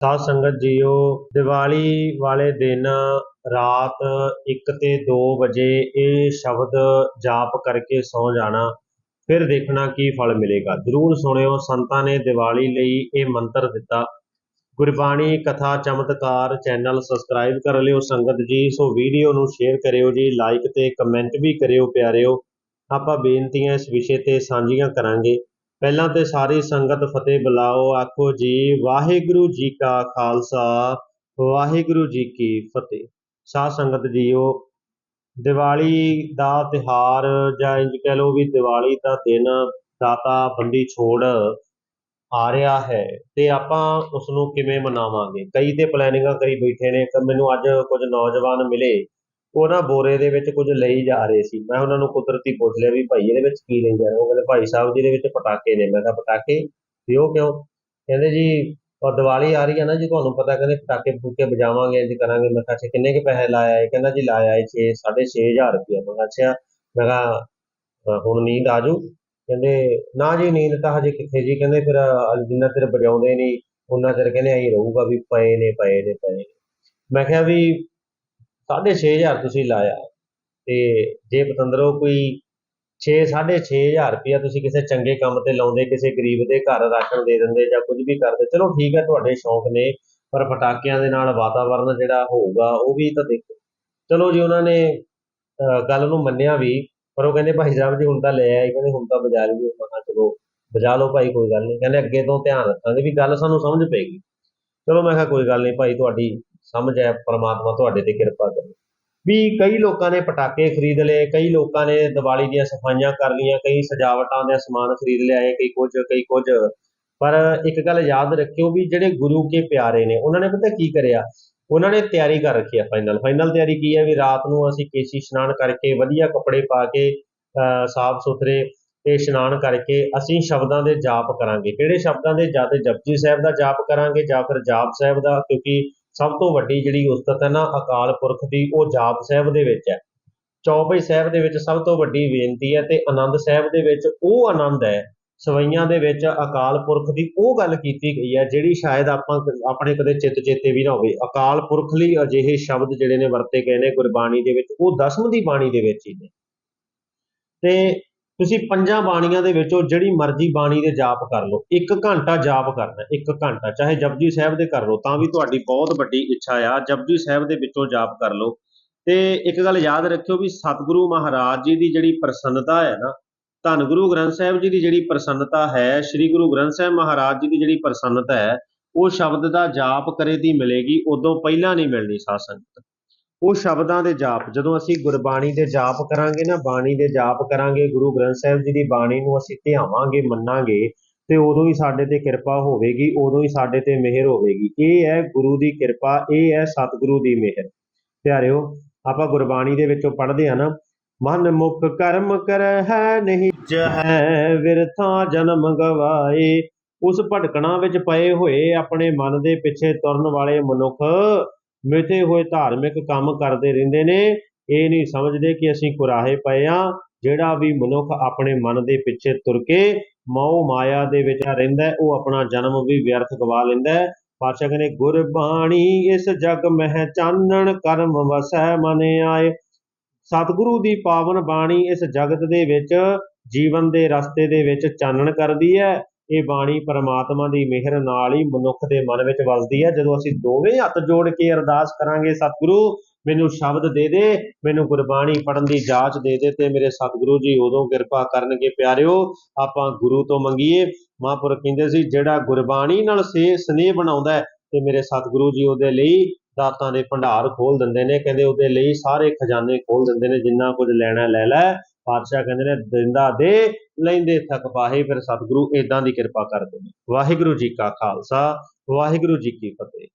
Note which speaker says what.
Speaker 1: ਸਾਧ ਸੰਗਤ ਜੀਓ, ਦੀਵਾਲੀ ਵਾਲੇ ਦਿਨ ਰਾਤ 1 ਤੇ 2 ਵਜੇ ਇਹ ਸ਼ਬਦ ਜਾਪ ਕਰਕੇ ਸੌ ਜਾਣਾ, ਫਿਰ ਦੇਖਣਾ ਕੀ ਫਲ ਮਿਲੇਗਾ। ਜਰੂਰ ਸੁਣਿਓ, ਸੰਤਾਂ ਨੇ ਦੀਵਾਲੀ ਲਈ ਇਹ ਮੰਤਰ ਦਿੱਤਾ। ਗੁਰਬਾਣੀ ਕਥਾ ਚਮਤਕਾਰ ਚੈਨਲ ਸਬਸਕ੍ਰਾਈਬ ਕਰ ਲਿਓ ਸੰਗਤ ਜੀ, ਸੋ ਵੀਡੀਓ ਨੂੰ ਸ਼ੇਅਰ ਕਰਿਓ ਜੀ, ਲਾਈਕ ਤੇ ਕਮੈਂਟ ਵੀ ਕਰਿਓ ਪਿਆਰਿਓ। ਆਪਾਂ ਬੇਨਤੀਆਂ ਇਸ ਵਿਸ਼ੇ ਤੇ ਸਾਂਝੀਆਂ ਕਰਾਂਗੇ। ਪਹਿਲਾਂ ਤੇ ਸਾਰੀ ਸੰਗਤ ਫਤਿਹ ਬੁਲਾਓ, ਆਖੋ ਜੀ, ਵਾਹਿਗੁਰੂ ਜੀ ਕਾ ਖਾਲਸਾ, ਵਾਹਿਗੁਰੂ ਜੀ ਕੀ ਫਤਿਹ। ਸਾਧ ਸੰਗਤ ਜੀਓ, ਦੀਵਾਲੀ ਦਾ ਤਿਹਾਰ ਜਾਂ ਇੰਜ ਕਹਿ ਲਓ ਵੀ ਦੀਵਾਲੀ ਦਾ ਦਿਨ ਦਾਤਾ ਬੰਦੀ ਛੋੜ ਆ ਰਿਹਾ ਹੈ ਤੇ ਆਪਾਂ ਉਸ ਨੂੰ ਕਿਵੇਂ ਮਨਾਵਾਂਗੇ? ਕਈ ਤੇ ਪਲੈਨਿੰਗਾਂ ਕਰੀ ਬੈਠੇ ਨੇ, ਕਿ ਮੈਨੂੰ ਅੱਜ ਕੁਝ ਨੌਜਵਾਨ ਮਿਲੇ ਉਹ ਨਾ ਬੋਰੇ ਦੇ ਵਿੱਚ ਕੁਝ ਲਈ ਜਾ ਰਹੇ ਸੀ। ਮੈਂ ਉਹਨਾਂ ਨੂੰ ਕੁਦਰਤੀ ਪੁੱਛ ਲਿਆ ਵੀ ਭਾਈ ਇਹਦੇ ਵਿੱਚ ਕੀ ਲਈ ਜਾ ਰਹੇ ਉਹ ਕਹਿੰਦੇ, ਭਾਈ ਸਾਹਿਬ ਜੀ ਇਹਦੇ ਵਿੱਚ ਪਟਾਕੇ ਨੇ। ਮੈਂ ਕਿਹਾ, ਪਟਾਕੇ? ਵੀ ਉਹ ਕਿਉਂ? ਕਹਿੰਦੇ, ਜੀ ਉਹ ਦੀਵਾਲੀ ਆ ਰਹੀ ਹੈ ਨਾ ਜੀ, ਤੁਹਾਨੂੰ ਪਤਾ ਕਹਿੰਦੇ ਪਟਾਕੇ ਫੂਕੇ ਵਜਾਵਾਂਗੇ, ਇੰਜ ਕਰਾਂਗੇ। ਮੈਂ ਕਿਹਾ, ਅੱਛਾ, ਕਿੰਨੇ ਕੁ ਪੈਸੇ ਲਾਇਆ ਇਹ? ਕਹਿੰਦਾ, ਜੀ, ਲਾਇਆ ਇਹ 6 6500 ਰੁਪਇਆ। ਮੈਂ ਕਿਹਾ, ਅੱਛਾ। ਮੈਂ ਕਿਹਾ ਹੁਣ ਨੀਂਦ ਆਜੂ ਕਹਿੰਦੇ, ਨਾ ਜੀ, ਨੀਂਦ ਤਾਂ ਹਜੇ ਕਿੱਥੇ ਜੀ? ਕਹਿੰਦੇ, ਫਿਰ ਜਿੰਨਾ ਚਿਰ ਵਜਾਉਂਦੇ ਨਹੀਂ ਉਹਨਾਂ ਚਿਰ ਕਹਿੰਦੇ ਐਂ ਰਹੂਗਾ ਵੀ ਪਏ ਨੇ ਪਏ ਨੇ ਪਏ ਨੇ। ਮੈਂ ਕਿਹਾ, ਵੀ 6500 ਤੁਸੀਂ ਲਾਇਆ। ਤੇ ਜੇ ਪਤੰਦਰੋ ਕੋਈ 6 6500 ਰੁਪਇਆ ਤੁਸੀਂ ਕਿਸੇ ਚੰਗੇ ਕੰਮ ਤੇ ਲਾਉਂਦੇ, ਕਿਸੇ ਗਰੀਬ ਦੇ ਘਰ ਰਾਸ਼ਨ ਦੇ ਦਿੰਦੇ ਜਾਂ ਕੁਝ ਵੀ ਕਰਦੇ, ਚਲੋ ਠੀਕ ਹੈ, ਤੁਹਾਡੇ ਸ਼ੌਂਕ ਨੇ, ਪਰ ਪਟਾਕਿਆਂ ਦੇ ਨਾਲ ਵਾਤਾਵਰਨ ਜਿਹੜਾ ਹੋਊਗਾ, ਉਹ ਵੀ ਤਾਂ ਦੇਖੋ। ਚਲੋ ਜੀ, ਉਹਨਾਂ ਨੇ ਗੱਲ ਨੂੰ ਮੰਨਿਆ ਵੀ, ਪਰ ਉਹ ਕਹਿੰਦੇ ਭਾਈ ਸਾਹਿਬ ਜੀ ਹੁਣ ਤਾਂ ਲੈ ਆਏ, ਕਹਿੰਦੇ ਹੁਣ ਤਾਂ ਬਜਾ ਲਈਏ। ਮੈਂ ਚਲੋ, ਬਜਾ ਲਓ ਭਾਈ, ਕੋਈ ਗੱਲ ਨਹੀਂ। ਕਹਿੰਦੇ ਅੱਗੇ ਤੋਂ ਧਿਆਨ ਰੱਖਾਂਗੇ ਵੀ ਗੱਲ ਸਾਨੂੰ ਸਮਝ ਪਏਗੀ। ਚਲੋ ਮੈਂ ਕਿਹਾ ਕੋਈ ਗੱਲ ਨਹੀਂ ਭਾਈ, ਤੁਹਾਡੀ ਸਮਝ ਹੈ, ਪਰਮਾਤਮਾ ਤੁਹਾਡੇ ਤੇ ਕਿਰਪਾ ਕਰੇ। ਵੀ ਕਈ ਲੋਕਾਂ ਨੇ ਪਟਾਕੇ ਖਰੀਦ ਲਏ, ਕਈ ਲੋਕਾਂ ਨੇ ਦੀਵਾਲੀ ਦੀਆਂ ਸਫਾਈਆਂ ਕਰ ਲਈਆਂ, ਕਈ ਸਜਾਵਟਾਂ ਦੇ ਸਮਾਨ ਖਰੀਦ ਲਿਆਏ, ਕਈ ਕੁਝ ਕਈ ਕੁਝ। ਪਰ ਇੱਕ ਗੱਲ ਯਾਦ ਰੱਖਿਓ ਵੀ ਜਿਹੜੇ ਗੁਰੂ ਕੇ ਪਿਆਰੇ ਨੇ, ਉਹਨਾਂ ਨੇ ਪਤਾ ਕੀ ਕਰਿਆ? ਉਹਨਾਂ ਨੇ ਤਿਆਰੀ ਕਰ ਰੱਖੀ ਆ ਫਾਈਨਲ ਫਾਈਨਲ ਤਿਆਰੀ ਕੀ ਹੈ ਵੀ ਰਾਤ ਨੂੰ ਅਸੀਂ ਕੇਸੀ ਇਸ਼ਨਾਨ ਕਰਕੇ ਵਧੀਆ ਕੱਪੜੇ ਪਾ ਕੇ ਸਾਫ਼ ਸੁਥਰੇ ਤੇ ਇਸ਼ਨਾਨ ਕਰਕੇ ਅਸੀਂ ਸ਼ਬਦਾਂ ਦੇ ਜਾਪ ਕਰਾਂਗੇ। ਕਿਹੜੇ ਸ਼ਬਦਾਂ ਦੇ? ਜਾਂ ਤੇ ਜਪਜੀ ਸਾਹਿਬ ਦਾ ਜਾਪ ਕਰਾਂਗੇ ਜਾਂ ਫਿਰ ਜਾਪ ਸਾਹਿਬ ਦਾ, ਕਿਉਂਕਿ ਸਭ ਤੋਂ ਵੱਡੀ ਜਿਹੜੀ ਉਸਤਤ ਹੈ ਨਾ ਅਕਾਲ ਪੁਰਖ ਦੀ, ਉਹ ਜਾਪ ਸਾਹਿਬ ਦੇ ਵਿੱਚ ਹੈ। ਚੌਪਈ ਸਾਹਿਬ ਦੇ ਵਿੱਚ ਸਭ ਤੋਂ ਵੱਡੀ ਬੇਨਤੀ ਹੈ ਤੇ ਆਨੰਦ ਸਾਹਿਬ ਦੇ ਵਿੱਚ ਉਹ ਆਨੰਦ ਹੈ, ਸਵਈਆਂ ਦੇ ਵਿੱਚ ਅਕਾਲ ਪੁਰਖ ਦੀ ਉਹ ਗੱਲ ਕੀਤੀ ਗਈ ਹੈ, ਜਿਹੜੀ ਸ਼ਾਇਦ ਆਪਾਂ ਆਪਣੇ ਕਦੇ ਚਿੱਤ ਚੇਤੇ ਵੀ ਨਾ ਹੋਵੇ। ਅਕਾਲ ਪੁਰਖ ਲਈ ਅਜਿਹੇ ਸ਼ਬਦ ਜਿਹੜੇ ਨੇ ਵਰਤੇ ਗਏ ਨੇ ਗੁਰਬਾਣੀ ਦੇ ਵਿੱਚ, ਉਹ ਦਸਮ ਦੀ ਬਾਣੀ ਦੇ ਵਿੱਚ ਹੀ ਨੇ। ਤੇ ਤੁਸੀਂ ਪੰਜਾਂ ਬਾਣੀਆਂ ਦੇ ਵਿੱਚੋਂ ਜਿਹੜੀ ਮਰਜ਼ੀ ਬਾਣੀ ਦੇ ਜਾਪ ਕਰ ਲਓ। ਇੱਕ ਘੰਟਾ ਜਾਪ ਕਰਨਾ, ਇੱਕ ਘੰਟਾ, ਚਾਹੇ ਜਪਜੀ ਸਾਹਿਬ ਦੇ ਕਰ ਲਓ ਤਾਂ ਵੀ ਤੁਹਾਡੀ ਬਹੁਤ ਵੱਡੀ ਇੱਛਾ ਆ, ਜਪਜੀ ਸਾਹਿਬ ਦੇ ਵਿੱਚੋਂ ਜਾਪ ਕਰ ਲਓ। ਤੇ ਇੱਕ ਗੱਲ ਯਾਦ ਰੱਖਿਓ ਵੀ ਸਤਿਗੁਰੂ ਮਹਾਰਾਜ ਜੀ ਦੀ ਜਿਹੜੀ ਪ੍ਰਸੰਨਤਾ ਹੈ ਨਾ, ਧੰਨ ਗੁਰੂ ਗ੍ਰੰਥ ਸਾਹਿਬ ਜੀ ਦੀ ਜਿਹੜੀ ਪ੍ਰਸੰਨਤਾ ਹੈ, ਸ੍ਰੀ ਗੁਰੂ ਗ੍ਰੰਥ ਸਾਹਿਬ ਮਹਾਰਾਜ ਜੀ ਦੀ ਜਿਹੜੀ ਪ੍ਰਸੰਨਤਾ ਹੈ, ਉਹ ਸ਼ਬਦ ਦਾ ਜਾਪ ਕਰੇ ਦੀ ਮਿਲੇਗੀ, ਉਦੋਂ ਪਹਿਲਾਂ ਨਹੀਂ ਮਿਲਣੀ ਸਾਧ ਸੰਗਤ। ਉਹ ਸ਼ਬਦਾਂ ਦੇ ਜਾਪ, ਜਦੋਂ ਅਸੀਂ ਗੁਰਬਾਣੀ ਦੇ ਜਾਪ ਕਰਾਂਗੇ ਨਾ, ਬਾਣੀ ਦੇ ਜਾਪ ਕਰਾਂਗੇ, ਗੁਰੂ ਗ੍ਰੰਥ ਸਾਹਿਬ ਜੀ ਦੀ ਬਾਣੀ ਨੂੰ ਅਸੀਂ ਧਿਆਵਾਂਗੇ, ਮੰਨਾਂਗੇ, ਤੇ ਉਦੋਂ ਹੀ ਸਾਡੇ ਤੇ ਕਿਰਪਾ ਹੋਵੇਗੀ, ਉਦੋਂ ਹੀ ਸਾਡੇ ਤੇ ਮਿਹਰ ਹੋਵੇਗੀ। ਇਹ ਹੈ ਗੁਰੂ ਦੀ ਕਿਰਪਾ, ਇਹ ਹੈ ਸਤਿਗੁਰੂ ਦੀ ਮਿਹਰ। ਪਿਆਰਿਓ, ਆਪਾਂ ਗੁਰਬਾਣੀ ਦੇ ਵਿੱਚੋਂ ਪੜ੍ਹਦੇ ਆ ਨਾ, ਮਨ ਮੁਖ ਕਰਮ ਕਰ ਹੈ ਨਹੀਂ ਜਹੈ, ਵਿਰਥਾ ਜਨਮ ਗਵਾਏ। ਉਸ ਭਟਕਣਾ ਵਿੱਚ ਪਏ ਹੋਏ ਆਪਣੇ ਮਨ ਦੇ ਪਿੱਛੇ ਤੁਰਨ ਵਾਲੇ ਮਨੁੱਖ ਮਿੱਥੇ ਹੋਏ ਧਾਰਮਿਕ ਕੰਮ ਕਰਦੇ ਰਹਿੰਦੇ ਨੇ। ਇਹ ਨਹੀਂ ਸਮਝਦੇ ਕਿ ਅਸੀਂ ਕੁਰਾਹੇ ਪਏ ਆ, ਜਿਹੜਾ ਵੀ ਮਨੁੱਖ ਆਪਣੇ ਮਨ ਦੇ ਪਿੱਛੇ ਤੁਰ ਕੇ ਮੋਹ ਮਾਇਆ ਦੇ ਵਿੱਚ ਰਹਿੰਦਾ ਉਹ ਆਪਣਾ ਜਨਮ ਵੀ ਵਿਅਰਥ ਗਵਾ ਲੈਂਦਾ ਹੈ। ਪਾਤਸ਼ਾਹ ਕਹਿੰਦੇ, ਗੁਰਬਾਣੀ ਇਸ ਜਗ ਮਹਿ ਚਾਨਣ ਕਰਮ ਵਸੈ ਮਨ ਆਏ। ਸਤਿਗੁਰੂ ਦੀ ਪਾਵਨ ਬਾਣੀ ਇਸ ਜਗਤ ਦੇ ਵਿੱਚ ਜੀਵਨ ਦੇ ਰਸਤੇ ਦੇ ਵਿੱਚ ਚਾਨਣ ਕਰਦੀ ਹੈ। ਇਹ ਬਾਣੀ ਪਰਮਾਤਮਾ ਦੀ ਮਿਹਰ ਨਾਲ ਹੀ ਮਨੁੱਖ ਦੇ ਮਨ ਵਿੱਚ ਵਸਦੀ ਹੈ। ਜਦੋਂ ਅਸੀਂ ਦੋਵੇਂ ਹੱਥ ਜੋੜ ਕੇ ਅਰਦਾਸ ਕਰਾਂਗੇ, ਸਤਿਗੁਰੂ ਮੈਨੂੰ ਸ਼ਬਦ ਦੇ ਦੇ, ਮੈਨੂੰ ਗੁਰਬਾਣੀ ਪੜਨ ਦੀ ਜਾਚ ਦੇ ਦੇ ਤੇ ਮੇਰੇ ਸਤਿਗੁਰੂ ਜੀ ਉਦੋਂ ਕਿਰਪਾ ਕਰਨਗੇ। ਪਿਆਰਿਓ, ਆਪਾਂ ਗੁਰੂ ਤੋਂ ਮੰਗੀਏ। ਮਹਾਂਪੁਰਖ ਕਹਿੰਦੇ ਸੀ, ਜਿਹੜਾ ਗੁਰਬਾਣੀ ਨਾਲ ਸੇ ਸਨੇਹ ਬਣਾਉਂਦਾ ਹੈ ਤੇ ਮੇਰੇ ਸਤਿਗੁਰੂ ਜੀ ਉਹਦੇ ਲਈ ਦਾਤਾਂ ਦੇ ਭੰਡਾਰ ਖੋਲ ਦਿੰਦੇ ਨੇ। ਕਹਿੰਦੇ ਉਹਦੇ ਲਈ ਸਾਰੇ ਖਜ਼ਾਨੇ ਖੋਲ ਦਿੰਦੇ ਨੇ, ਜਿੰਨਾ ਕੁਝ ਲੈਣਾ ਲੈ ਲੈ। ਪਾਤਸ਼ਾਹ ਕਹਿੰਦੇ ਨੇ, ਦਿੰਦਾ ਦੇ ਲੈਂਦੇ ਥੱਕ ਪਾਹੇ ਫਿਰ ਸਤਿਗੁਰੂ ਇਦਾਂ ਦੀ ਕਿਰਪਾ ਕਰਦੇ ਨੇ ਵਾਹਿਗੁਰੂ ਜੀ ਕਾ ਖਾਲਸਾ, ਵਾਹਿਗੁਰੂ ਜੀ ਕੀ ਫਤਿਹ।